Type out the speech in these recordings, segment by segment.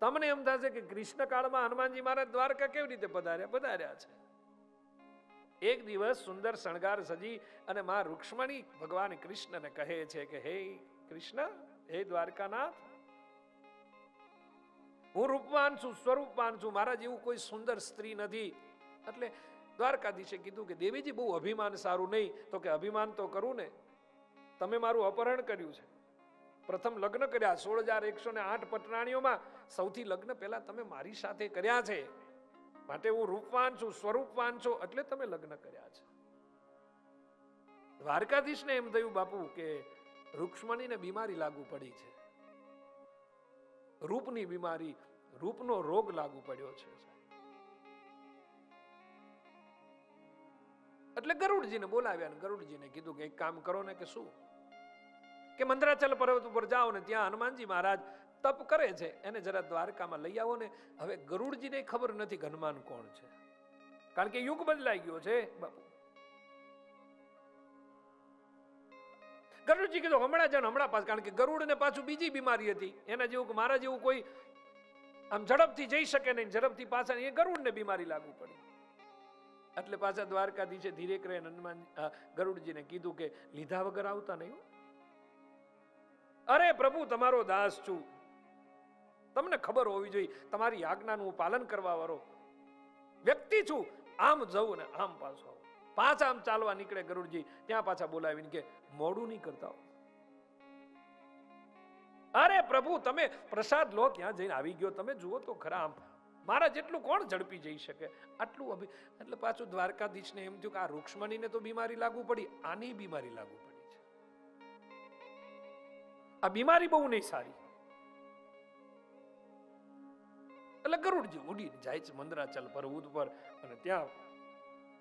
તમને એમ થશે કે કૃષ્ણ કાળમાં હનુમાનજી મહારાજ દ્વારકા કેવી રીતે પધાર્યા? પધાર્યા છે. એક દિવસ સુંદર શણગાર સજી અને માં રૂક્ષ્મણી ભગવાન કૃષ્ણને કહે છે કે, હે કૃષ્ણ, હે દ્વારકાનાથ, હું રૂપવાન છું, સ્વરૂપવાન છું, મારા જેવું કોઈ સુંદર સ્ત્રી નથી. એટલે દ્વારકાધીશે કીધું કે, દેવીજી, બહુ અભિમાન સારું નહીં, તો કે અભિમાન તો કરું ને. તમે મારું અપહરણ કર્યું છે. પ્રથમ લગ્ન કર્યા સોળ હજાર એકસો ને આઠ પટરાણીઓમાં સૌથી લગ્ન પહેલા તમે મારી સાથે કર્યા છે. માટે હું રૂપવાન છું, સ્વરૂપવાન છું, એટલે તમે લગ્ન કર્યા છે. દ્વારકાધીશને એમ થયું, બાપુ, કે રૂક્ષ્મણીને બીમારી લાગુ પડી છે. રૂપની બીમારી, રૂપનો રોગ લાગુ પડ્યો છે એટલે ગરુડજીને બોલાવ્યા ને ગરુડજીને કીધું કે, એક કામ કરો ને કે શું? કે મંદરાચલ પર્વત ઉપર જાઓ ને ત્યાં હનુમાનજી મહારાજ તપ કરે છે, એને જરા દ્વારકામાં લઈ આવો ને. હવે ગરુડજીને ખબર નથી કે હનુમાન કોણ છે. કારણ કે યુગ બદલાઈ ગયો છે, બાપુ. ગરુડજી કીધું, હમણાં જ હમણાં પાસ કારણ કે ગરુડને પાછું બીજી બીમારી હતી. એના જેવું મારા જેવું કોઈ આમ ઝડપથી જઈ શકે નહીં, ઝડપથી પાછા એ ગરુડને બીમારી લાગુ પડી. એટલે પાછા દ્વારકાધીશે ધીરે કરે હનુમાન ગરુડજીને કીધું કે, લીધા વગર આવતા નહીં અરે પ્રભુ, તમારો દાસ છું. તમને ખબર હોવી જોઈએ, તમારી આજ્ઞાનું પાલન કરવા વાળો વ્યક્તિ છું. આમ જવું ને આમ પાછો આવું. પાછા આમ ચાલવા નીકળે ગરુડજી, ત્યાં પાછા બોલાવીને કે, મોડું નહીં કરતા અરે પ્રભુ, તમે પ્રસાદ લો, ત્યાં જઈને આવી ગયો. તમે જુઓ તો ખરા આમ. મારા જેટલું કોણ ઝડપી જઈ શકે? આટલું અભિ એટલે પાછું દ્વારકાધીશને એમ થયું કે, આ રૂક્ષ્મણીને તો બીમારી લાગુ પડી. આની બીમારી લાગુ પડી છે. આ બીમારી બહુ નહીં સારી. એટલે ગરુડજી ઉડીને જાય છે મંદરાચલ પર્વત પર. અને ત્યાં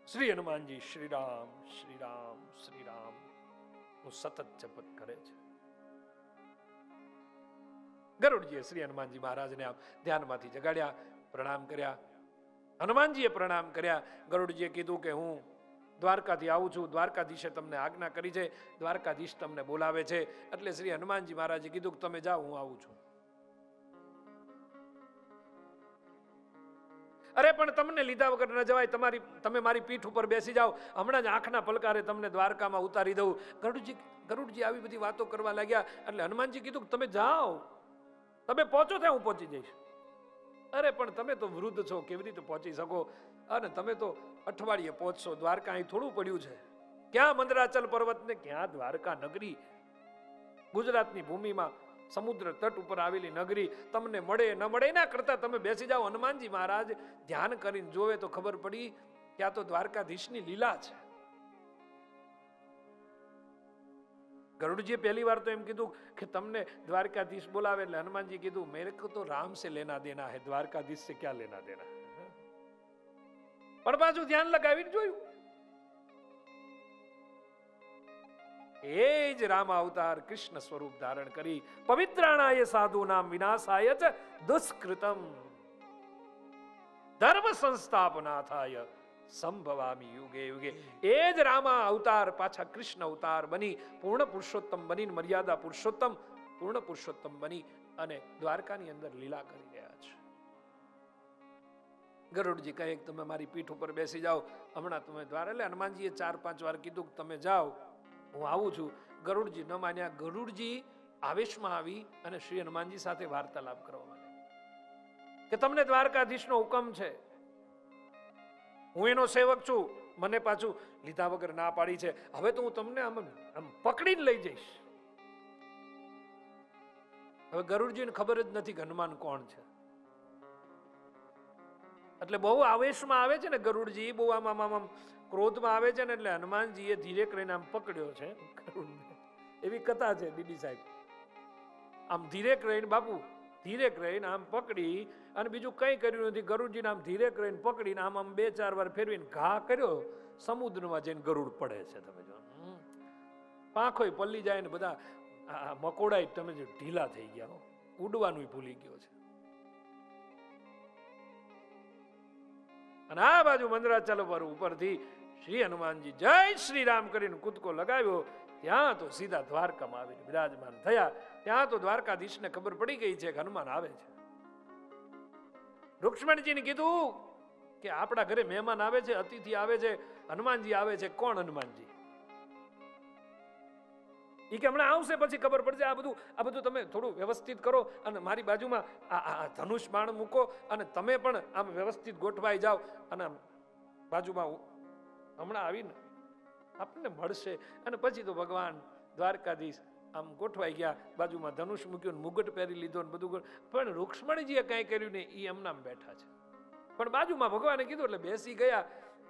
શ્રી હનુમાનજી શ્રીરામ શ્રીરામ શ્રીરામનું સતત જપત કરે છે. ગરુડજીએ શ્રી હનુમાનજી મહારાજને આમ ધ્યાનમાંથી જગાડ્યા, પ્રણામ કર્યા. હનુમાનજીએ પ્રણામ કર્યા. ગરુડજીએ કીધું કે હું દ્વારકાથી આવું છું. દ્વારકાધીશે તમને આજ્ઞા કરી છે. દ્વારકાધીશ તમને બોલાવે છે. એટલે શ્રી હનુમાનજી મહારાજે કીધું કે તમે જાઓ, હું આવું છું. અરે, પણ તમને લીધા વગર ન જવાય. તમારી, તમે મારી પીઠ ઉપર બેસી જાઓ. હમણાં જ આંખના પલકારે તમને દ્વારકામાં ઉતારી દઉં. ગરુડજી ગરુડજી આવી બધી વાતો કરવા લાગ્યા. એટલે હનુમાનજી કીધું કે તમે જાઓ. તમે પહોંચો ત્યાં હું પહોંચી જઈશ. અરે, પણ તમે તો વૃદ્ધ છો. કેવી રીતે પહોંચી શકો? અને તમે તો અઠવાડિયે પહોંચશો. દ્વારકા અહીં થોડું પડ્યું છે. ક્યાં મંદરાચલ પર્વત ને ક્યાં દ્વારકા નગરી? ગુજરાતની ભૂમિમાં સમુદ્ર તટ ઉપર આવેલી નગરી તમને મળે, ન મળે ના કરતા તમે બેસી જાઓ હનુમાનજી મહારાજ, ધ્યાન કરીને જોવે તો ખબર પડી કે આ તો દ્વારકાધીશની લીલા છે. ગરુડજીએ પહેલી વાર તો એમ કીધું કે તમને દ્વારકાધીશ બોલાવે એટલે હનુમાનજી કીધું, મેરે કો તો રામ સે લેના દેના હે, દ્વારકાધીશ સે ક્યાં લેના દેના પણ પાછું ધ્યાન લગાવીને જોયું. એ જ રામ અવતાર કૃષ્ણ સ્વરૂપ ધારણ કરી પવિત્રાણાય સાધુ નામ વિનાશાય જ દુષ્કૃતમ. ધર્મ સંસ્થાપનાથાય સંભવામી યુગે યુગે. એ જ રામા અવતાર પાછા કૃષ્ણ અવતાર બની, પૂર્ણ પુરુષોત્તમ બની મર્યાદા પુરુષોત્તમ, પૂર્ણ પુરુષોત્તમ બની અને દ્વારકાની અંદર લીલા કરી રહ્યા છે. ગરુડજી કહે તમે મારી પીઠ ઉપર બેસી જાઓ. હમણાં તમે દ્વાર એટલે હનુમાનજીએ ચાર પાંચ વાર કીધું કે તમે જાઓ. હું આવું છું. ગરુડજી ન માન્યા. ગરુડજી આવેશમાં આવી અને શ્રી હનુમાનજી સાથે વાર્તાલાપ કરવા માંડ્યા. કે તમને દ્વારકાધીશનો હુકમ છે. હું એનો સેવક છું. મને પાછું લીધા વગર ના પાડી છે. હવે તો હું તમને આમ આમ પકડીને લઈ જઈશ. હવે ગરુડજીને ખબર જ નથી હનુમાન કોણ છે. એટલે બહુ આવેશમાં આવે છે ને ગરુડજી, બહુ આમ આમ આમ ક્રોધમાં આવે છે ને એટલે હનુમાનજીએ ધીરે કરીને આમ પકડ્યો છે. એવી કથા છે દીદી સાહેબ. આમ ધીરે કરીને બાપુ ધીરે કરીને આમ પકડી અને બીજું કંઈ કર્યું નથી. ગરુડજીને આમ ધીરે કરીને પકડીને આમ આમ બે ચાર વાર ફેરવીને ઘા કર્યો. સમુદ્રમાં જઈને ગરુડ પડે છે તમે જો. પાંખોય પલ્લી જાય ને બધા મકોડાય તમે જો ઢીલા થઈ ગયા હો. ઉડવાનું ભૂલી ગયો છે. અને આ બાજુ મંદરાચલ પર ઉપરથી શ્રી હનુમાનજી જય શ્રી રામ કરીને કૂદકો લગાવ્યો. ત્યાં તો સીધા દ્વારકામાં આવીને બિરાજમાન થયા. ત્યાં તો દ્વારકાધીશને ખબર પડી ગઈ છે કે હનુમાન આવે છે. રૂક્ષ્મણજીને કીધું કે આપણા ઘરે મહેમાન આવે છે, અતિથિ આવે છે. હનુમાનજી આવે છે. કોણ હનુમાનજી? ઈ કે હમણાં આવશે પછી ખબર પડશે. આ બધું આ બધું તમે થોડું વ્યવસ્થિત કરો અને મારી બાજુમાં આ ધનુષ બાણ મૂકો અને તમે પણ આમ વ્યવસ્થિત ગોઠવાઈ જાઓ અને બાજુમાં હમણાં આવીને આપણને મળશે. અને પછી તો ભગવાન દ્વારકાધીશ આમ ગોઠવાઈ ગયા. બાજુમાં ધનુષ મૂક્યું ને મુગટ પહેરી લીધો ને બધું પણ રૂક્ષ્મણીજીએ કાંઈ કર્યું ને એ એમનામ બેઠા છે. પણ બાજુમાં ભગવાને કીધું એટલે બેસી ગયા.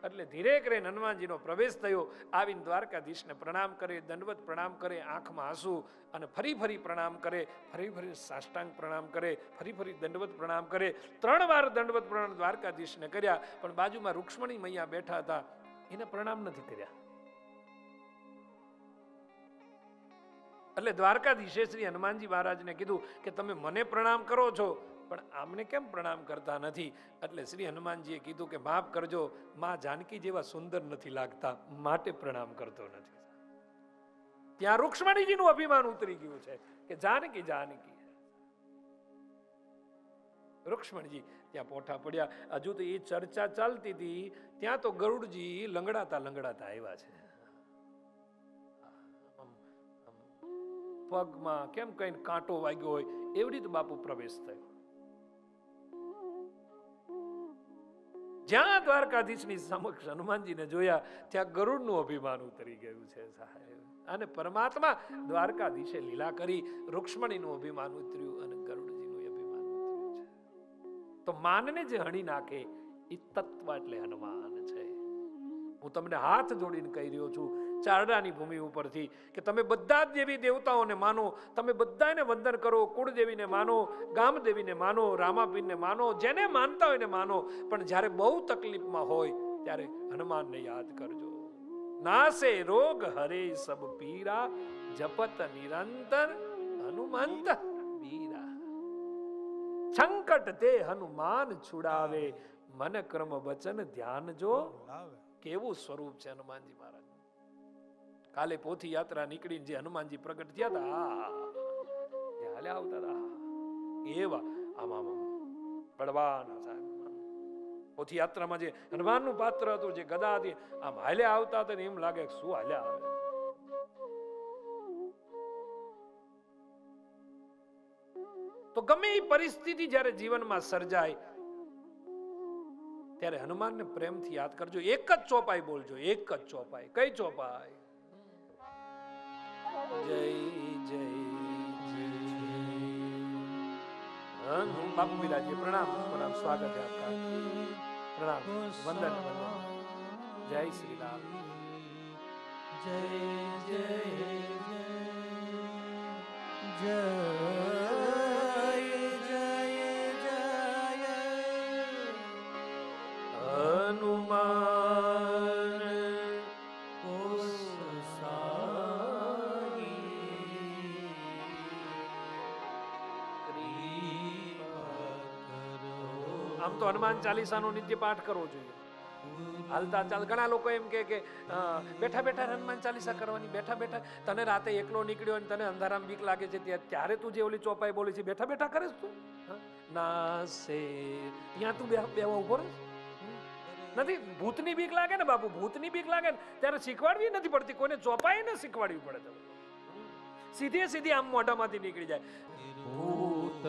એટલે ધીરે કરીને હનુમાનજીનો પ્રવેશ થયો. આવીને દ્વારકાધીશને પ્રણામ કરે, દંડવત પ્રણામ કરે, આંખમાં આંસુ અને ફરી ફરી પ્રણામ કરે, ફરી ફરી સાષ્ટાંગ પ્રણામ કરે, ફરી ફરી દંડવત પ્રણામ કરે. ત્રણ વાર દંડવત પ્રણામ દ્વારકાધીશને કર્યા. પણ બાજુમાં રૂક્ષ્મણી મૈયા બેઠા હતા. એને પ્રણામ નથી કર્યા. એટલે દ્વારકાધીશે શ્રી હનુમાનજી મહારાજને કીધું કે તમે મને પ્રણામ કરો છો, પણ આમને કેમ પ્રણામ કરતા નથી? એટલે શ્રી હનુમાનજીએ કીધું કે માફ કરજો, માં જાનકી જેવા સુંદર નથી લાગતા, માટે પ્રણામ કરતો નથી. ત્યાં રૂક્ષ્મણીજીનું અભિમાન ઉતરી ગયું છે કે જાનકી જાનકી. રૂક્ષ્મણજી ત્યાં પોઠા પડ્યા. હજુ તો એ ચર્ચા ચાલતી હતી. ત્યાં તો ગરુડજી લંગડાતા લંગડાતા આવ્યા છે. પગમાં કેમ કઈ કાંટો વાગ્યો હોય, એવી રીતે બાપુ પ્રવેશ થયો. જ્યાં દ્વારકાધીશની સમક્ષ હનુમાનજીને જોયા, ત્યાં ગરુડનું અભિમાન ઉતરી ગયું છે સાહેબ. અને પરમાત્મા દ્વારકાધીશે લીલા કરી, રૂક્ષ્મણીનું અભિમાન ઉતર્યું અને છે તો માનને જે હણી નાખે, એ તત્વ એટલે હનુમાન છે. હું તમને હાથ જોડીને કહી રહ્યો છું, ચારડાની ભૂમિ ઉપરથી, કે તમે બધા જ દેવી દેવતાઓને માનો, તમે બધાને વંદન કરો, કુળદેવીને માનો, ગામદેવીને માનો, રામાપીરને માનો, જેને માનતા હોય ને માનો, પણ જ્યારે બહુ તકલીફમાં હોય, ત્યારે હનુમાનને યાદ કરજો. નાસે રોગ હરે સબ પીરા, જપત નિરંતર હનુમંત બીરા. સંકટ તે હનુમાન છુડાવે. મન કર્મ વચન ધ્યાન જો. કેવું સ્વરૂપ છે હનુમાનજી મહારાજ? કાલે પોથી યાત્રા નીકળીને જે હનુમાનજી પ્રગટ થયા હતા હાલ્યા આવતા હતા એવા આમાં આમ. સાહેબ. પોથી યાત્રામાં જે હનુમાનનું પાત્ર હતું જે ગદા હતી આમ હાલ્યા આવતા હતા એમ લાગે કે શું હાલ્યા આવે. તો ગમે એ પરિસ્થિતિ જ્યારે જીવનમાં સર્જાય, ત્યારે હનુમાનને પ્રેમથી યાદ કરજો. એક જ ચોપાઈ બોલજો, એક જ ચોપાઈ. કઈ ચોપાઈ? જય જય હું બાપુ પ્રણામ પ્રણામ. સ્વાગત છે આપકા. જય શ્રી રામ. જય જય. જય. આમ તો હનુમાન ચાલીસાનો નિત્ય પાઠ કરવો જોઈએ. હાલતા ચાલ, ઘણા લોકો એમ કે બેઠા બેઠા હનુમાન ચાલીસા કરવાની, બેઠા બેઠા, તને રાતે એકલો નીકળ્યો અને તને અંધારામ બીક લાગે છે ત્યારે તું જે ઓલી ચોપાઈ બોલી છે, બેઠા બેઠા કરે તું? ના સે ત્યાં તું બેવા ઊભો રહે નથી, ભૂતની બીક લાગે ને બાપુ, ભૂતની બીક લાગે ને, ત્યારે શીખવાડવી નથી પડતી, કોઈને ચોપાઈ ને શીખવાડવી પડે તમે સીધે સીધી આમ મોઢામાંથી નીકળી જાય. ભૂત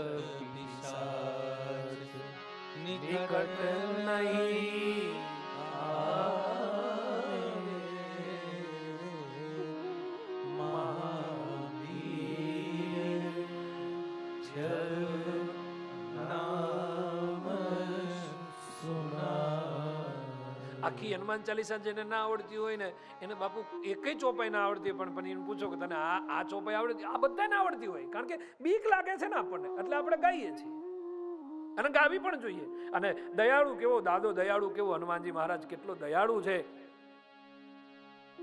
નિકટ નહીં મહાવીર સુના આખી હનુમાન ચાલીસા જેને ના આવડતી હોય ને, એને બાપુ એકય ચોપાઈ ના આવડતી પણ પણ એને પૂછો કે તને આ આ ચોપાઈ આવડતી આ બધાને આવડતી હોય, કારણ કે બીક લાગે છે ને આપણને, એટલે આપણે ગાઈએ છીએ. અને ગાવી પણ જોઈએ. અને દયાળુ કેવો, દાદો દયાળુ કેવો, હનુમાનજી મહારાજ કેટલો દયાળુ છે.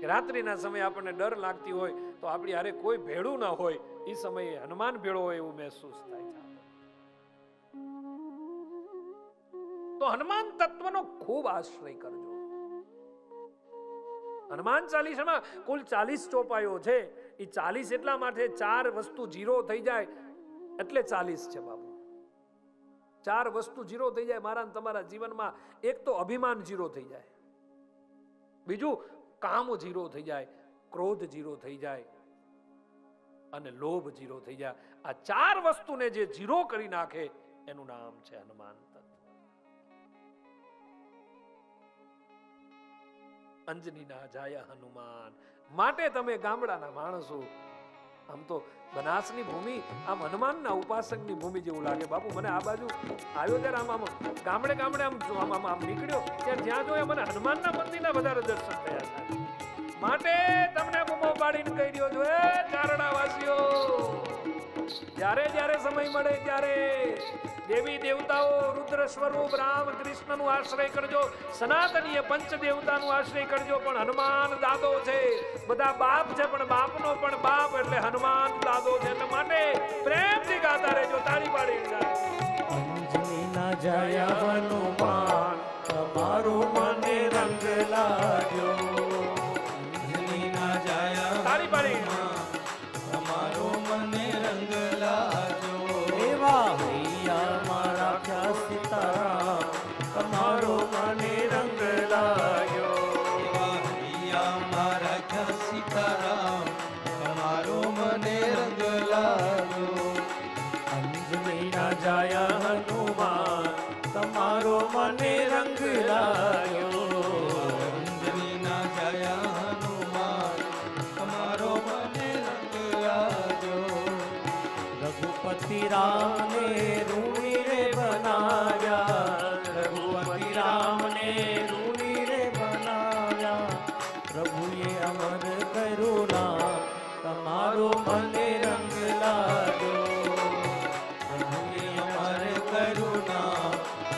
રાત્રિના સમયે આપણને ડર લાગતી હોય તો આપણી હારે કોઈ ભેળું ના હોય. એ સમયે હનુમાન ભેળો હોય એવું મહેસૂસ થાય છે તો હનુમાન તત્વનો ખૂબ આશ્રય કરજો. હનુમાન ચાલીસામાં કુલ ચાલીસ ચોપાયો છે. એ ચાલીસ એટલા માટે ચાર વસ્તુ જીરો થઈ જાય. એટલે ચાલીસ છે બાબુ ચાર વસ્તુ જીરો થઈ જાય મારા તમારા જીવનમાં. એક તો અભિમાન જીરો થઈ જાય. બીજું, કામ જીરો થઈ જાય, ક્રોધ જીરો થઈ જાય, અને લોભ જીરો થઈ જાય. આ ચાર વસ્તુને જે જીરો કરી નાખે, એનું નામ છે હનુમાન અંજની ના જાય હનુમાન. માટે તમે ગામડાના માણસો. આમ તો બનાસની ભૂમિ, આમ હનુમાનના ઉપાસકની ભૂમિ જેવું લાગે. બાપુ, મને આ બાજુ આવ્યો ત્યારે આમ આમ ગામડે ગામડે આમ આમ આમ આમ નીકળ્યો. ત્યાં જ્યાં જોયે મને હનુમાનના મંદિરના વધારે દર્શન થયા છે. માટે તમને બૂમો પાડીને કહી રહ્યો છું એ ચારણાવાસીઓ, જ્યારે જ્યારે સમય મળે ત્યારે દેવી દેવતાઓ, રુદ્ર સ્વરૂપ, રામ કૃષ્ણનું આશ્રય કરજો, સનાતનીય પંચ દેવતાનું આશ્રય કરજો, પણ હનુમાન દાદો છે. બધા બાપ છે, પણ બાપનો પણ બાપ, એટલે હનુમાન દાદો છે. એટલે માટે પ્રેમથી ગાતા રહેજો તાળી પાડી જયા હનુમાન, તમારું મને રંગ લાગ્યો. રઘુપતિ રામને રૂણી રે બનાવ્યા, રઘુપતિ રામને રૂણી રે બનાવ્યા, પ્રભુએ અમર કરુણા, તમારો મને રંગ લાગ્યો પ્રભુએ અમર કરુણા,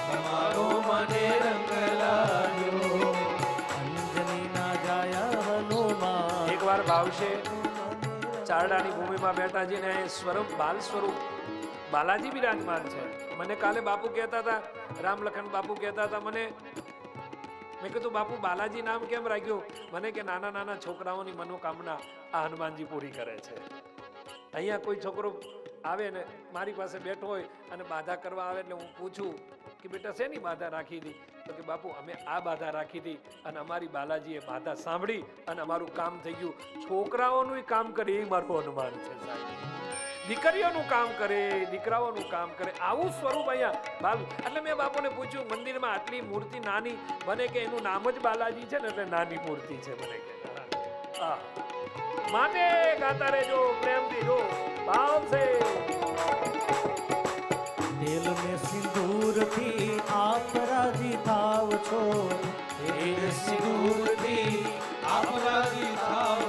તમારો મને રંગ લાગ્યો અંજની ના જાયા હનુમાન એકવાર ભાવશે ચારડાની ભૂમિમાં બેઠા છે સ્વરૂપ બાલ સ્વરૂપ બાલાજી બિરાજમાન છે. મને કાલે બાપુ કહેતા હતા, રામ લખન બાપુ કહેતા હતા, મને મેં કીધું, બાપુ, બાલાજી નામ કેમ રાખ્યું? મને કે, નાના નાના છોકરાઓની મનોકામના આ હનુમાનજી પૂરી કરે છે. અહીંયા કોઈ છોકરો આવે ને, મારી પાસે બેઠો હોય અને બાધા કરવા આવે એટલે હું પૂછું કે, બેટા, શેની બાધા રાખી હતી? તો કે, બાપુ, અમે આ બાધા રાખી હતી અને અમારી બાલાજીએ બાધા સાંભળી અને અમારું કામ થઈ ગયું. છોકરાઓનું કામ કરી, એ મારું અનુમાન છે, સાહેબ. દીકરીઓનું કામ કરે, દીકરાઓનું કામ કરે. આવું સ્વરૂપ અહીંયા બાલ એટલે મેં બાપુને પૂછ્યું, મંદિરમાં આટલી મૂર્તિ નાની? મને કે એનું નામ જ બાલાજી છે ને, એટલે નાની મૂર્તિ છે મને કે. માટે ગાતા રહેજો, પ્રેમથી. જો, ભાવ છે. દિલ મે સિંદૂરથી આપ રાજી થાવ છો. દિલ સિંદૂરથી આપ રાજી થાવ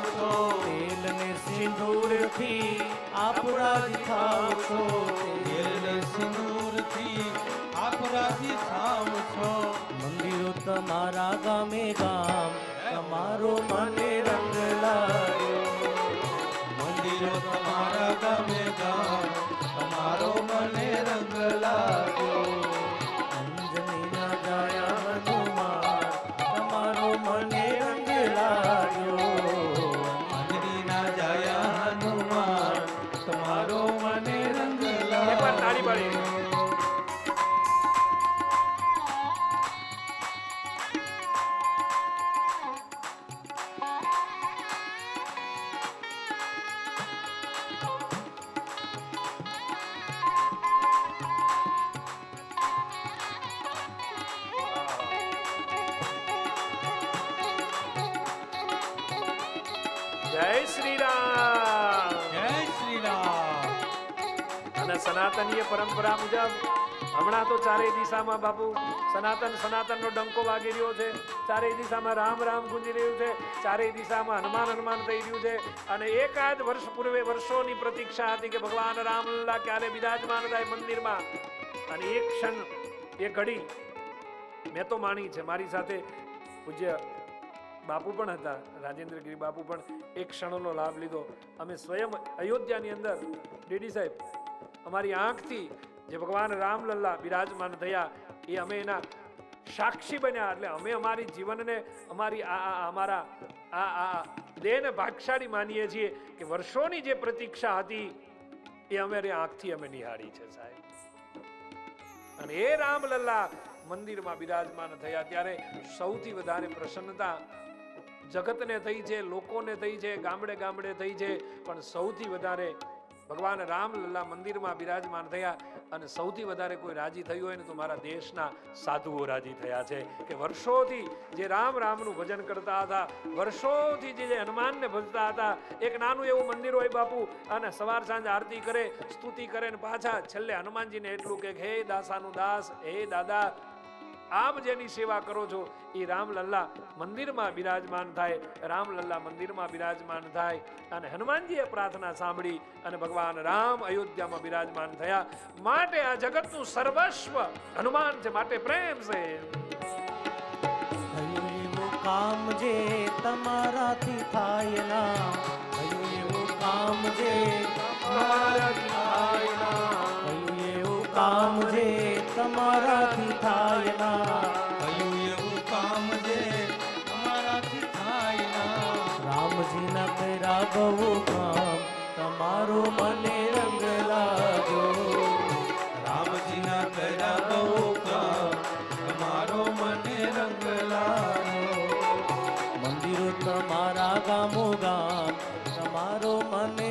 ને સિંદૂરથી આપ રાજી થાવ છો. દિલ ને સિંદૂરથી આપ થાવ છો. મંદિરો તમારા ગામે ગામ સનાતનીય પરંપરા મુજબ હમણાં તો ચારેય દિશામાં બાપુ સનાતન સનાતનનો ડંકો વાગી રહ્યો છે. ચારેય દિશામાં રામ રામ ગુંજી રહ્યું છે. ચારેય દિશામાં હનુમાન હનુમાન થઈ રહ્યું છે. અને એકાદ વર્ષ પૂર્વે વર્ષોની પ્રતીક્ષા હતી કે ભગવાન રામલલ્લા ક્યારે બિરાજમાન થાય મંદિરમાં. અને એક ક્ષણ એ ઘડી મેં તો માણી છે, મારી સાથે પૂજ્ય બાપુ પણ હતા, રાજેન્દ્રગીરી બાપુ પણ એક ક્ષણનો લાભ લીધો. અમે સ્વયં અયોધ્યાની અંદર, ડીડી સાહેબ અમારી આંખથી જે ભગવાન રામલલ્લા બિરાજમાન થયા, એ અમે એના સાક્ષી બન્યા. એટલે અમે અમારી જીવનને, અમારી આ અમારા આ આ દેહને ભાગશાળી માનીએ છીએ કે વર્ષોની જે પ્રતીક્ષા હતી, એ અમારી આંખથી અમે નિહાળી છે સાહેબ. અને એ રામલલ્લા મંદિરમાં બિરાજમાન થયા ત્યારે સૌથી વધારે પ્રસન્નતા જગતને થઈ છે, લોકોને થઈ છે, ગામડે ગામડે થઈ છે, પણ સૌથી વધારે ભગવાન રામલલ્લા મંદિરમાં બિરાજમાન થયા અને સૌથી વધારે કોઈ રાજી થયું હોય ને તો મારા દેશના સાધુઓ રાજી થયા છે. કે વર્ષોથી જે રામ રામનું ભજન કરતા હતા, વર્ષોથી જે હનુમાનને ભજતા હતા, એક નાનું એવું મંદિર હોય બાપુ, અને સવાર સાંજ આરતી કરે, સ્તુતિ કરે ને પાછા છેલ્લે હનુમાનજીને એટલું કે, હે દાસાનું દાસ, હે દાદા આપ જેની સેવા કરો છો એ રામલલ્લા મંદિરમાં બિરાજમાન થાય રામલલ્લા મંદિરમાં બિરાજમાન થાય. અને હનુમાનજીએ પ્રાર્થના સાંભળી અને ભગવાન રામ અયોધ્યામાં બિરાજમાન થયા. માટે આ જગતનું સર્વસ્વ હનુમાન છે માટે પ્રેમ છે. કામ જે તમારાથી થાય ના. થયું એવું કામ જે તમારાથી થાય ના. થયું એવું કામ જે તમારાથી થાય ના રામજીના કર્યા તમારો મને રંગ મંદિરો તમારા ગામો ગામ તમારો મને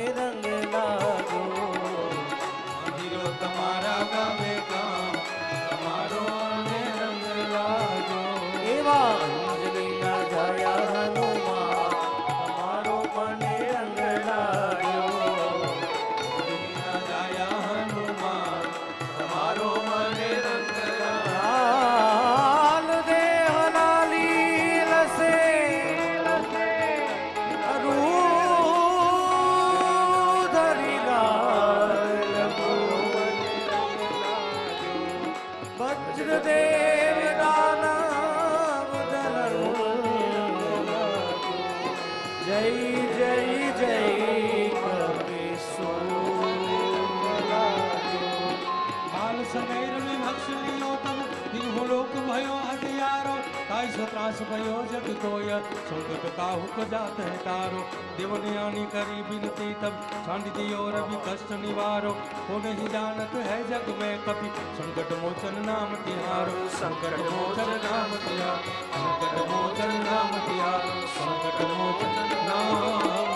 સમય રમે ભક્ષલીઓ તમ દિન હોલોક ભયો હર યારો, કાઈ સો ત્રાસ ભયો જગ તોય સોગત કાહુક જાત હે તારો દેવનયાની કરી વિનતી તબ છાંડ દિયો રવિ કષ્ટ નિવારો. કો નહીં જાનત હે જગ મેં કપી સંકટ મોચન નામ તિહારો. સંકટ મોચન નામ તિહારો. સંકટ મોચન નામ તિહારો. સંકટ મોચન નામ